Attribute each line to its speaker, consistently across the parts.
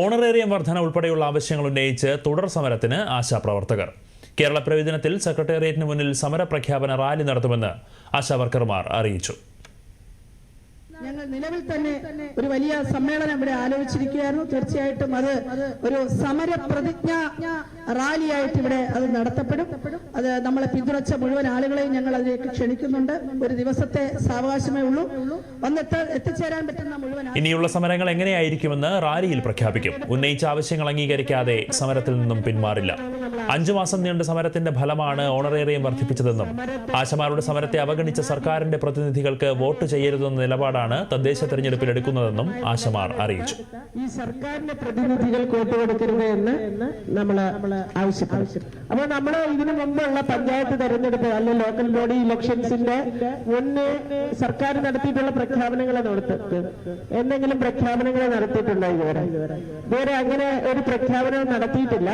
Speaker 1: Honorarium വർധന ഉൾപ്പെടെയുള്ള ആവശ്യങ്ങൾ ഉന്നയിച്ച് തുടർ സമരത്തിന് ആശാപ്രവർത്തകർ. കേരള പ്രവിധനത്തിൽ സെക്രട്ടേറിയറ്റിന് മുന്നിൽ സമരപ്രഖ്യാപന റാലി നടത്തുമെന്ന് ആശാവർക്കർമാർ അറിയിച്ചു.
Speaker 2: ഞങ്ങൾ നിലവിൽ തന്നെ ഒരു വലിയ സമ്മേളനം ഇവിടെ ആലോചിച്ചിരിക്കുകയായിരുന്നു. തീർച്ചയായിട്ടും അത് ഒരു സമരപ്രതിജ്ഞ റാലിയായിട്ട് ഇവിടെ അത് നടത്തപ്പെടും. അത് നമ്മളെ പിന്തുണച്ച മുഴുവൻ ആളുകളെയും ഞങ്ങൾ അതിലേക്ക് ക്ഷണിക്കുന്നുണ്ട്. ഒരു ദിവസത്തെ സാവകാശമേ ഉള്ളൂ. വന്നെത്ത എത്തിച്ചേരാൻ പറ്റുന്ന മുഴുവൻ
Speaker 1: ഇനിയുള്ള സമരങ്ങൾ എങ്ങനെയായിരിക്കുമെന്ന് റാലിയിൽ പ്രഖ്യാപിക്കും. ഉന്നയിച്ച ആവശ്യങ്ങൾ അംഗീകരിക്കാതെ സമരത്തിൽ നിന്നും പിന്മാറില്ല. അഞ്ചു മാസം നീണ്ട സമരത്തിന്റെ ഫലമാണ് ഓണറേറിയം വർദ്ധിപ്പിച്ചതെന്നും ആശമാരുടെ സമരത്തെ അവഗണിച്ച സർക്കാരിന്റെ പ്രതിനിധികൾക്ക് വോട്ട് ചെയ്യരുതെന്ന നിലപാടാണ് തദ്ദേശ തെരഞ്ഞെടുപ്പിൽ എടുക്കുന്നതെന്നും ആശമാർ അറിയിച്ചു.
Speaker 3: ഈ സർക്കാരിന്റെ പ്രതിനിധികൾ വോട്ട് കൊടുക്കരുത് എന്ന് നമ്മൾ ആവശ്യപ്പെടും അപ്പോൾ നമ്മൾ ഇതിനു മുമ്പുള്ള പഞ്ചായത്ത് തെരഞ്ഞെടുപ്പ് അല്ലെ ലോക്കൽ ബോഡി ഇലക്ഷൻസിന്റെ മുന്നേ സർക്കാർ നടത്തിയിട്ടുള്ള പ്രഖ്യാപനങ്ങൾ നടത്തി. എന്തെങ്കിലും പ്രഖ്യാപനങ്ങൾ നടത്തിയിട്ടുണ്ടോ ഇതുവരെ? ഇതുവരെ അങ്ങനെ ഒരു പ്രഖ്യാപനം നടത്തിയിട്ടില്ല.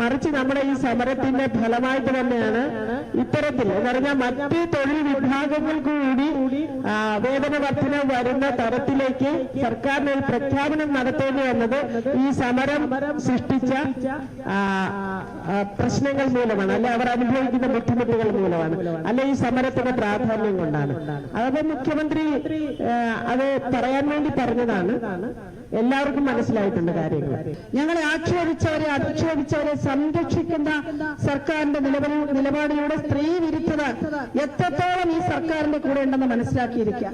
Speaker 3: മറിച്ച് നമ്മുടെ ഈ സമരത്തിന്റെ ഫലമായിട്ട് തന്നെയാണ് ഇത്തരത്തിൽ. എന്ന് പറഞ്ഞാൽ മറ്റ് തൊഴിൽ വിഭാഗങ്ങൾ കൂടി വേതന വർധന വരുന്ന തരത്തിലേക്ക് സർക്കാരിന് ഒരു പ്രഖ്യാപനം നടത്തേണ്ടി വന്നത് ഈ സമരം സൃഷ്ടിച്ച പ്രശ്നങ്ങൾ മൂലമാണ്. അല്ലെ അവർ അനുഭവിക്കുന്ന ബുദ്ധിമുട്ടുകൾ മൂലമാണ്. അല്ലെ ഈ സമരത്തിന്റെ പ്രാധാന്യം കൊണ്ടാണ്. അതൊക്കെ മുഖ്യമന്ത്രി അത് പറയാൻ വേണ്ടി പറഞ്ഞതാണ്. എല്ലാവർക്കും മനസ്സിലായിട്ടുണ്ട് കാര്യങ്ങൾ.
Speaker 2: ഞങ്ങളെ ആക്ഷേപിച്ചവരെ അധിക്ഷേപിച്ചവരെ സംരക്ഷിക്കുന്ന സർക്കാരിന്റെ നിലപാടി നിലപാടിലൂടെ സ്ത്രീ വിരുദ്ധത എത്രത്തോളം ഈ സർക്കാരിന്റെ കൂടെ ഉണ്ടെന്ന് മനസ്സിലാക്കിയിരിക്കുക.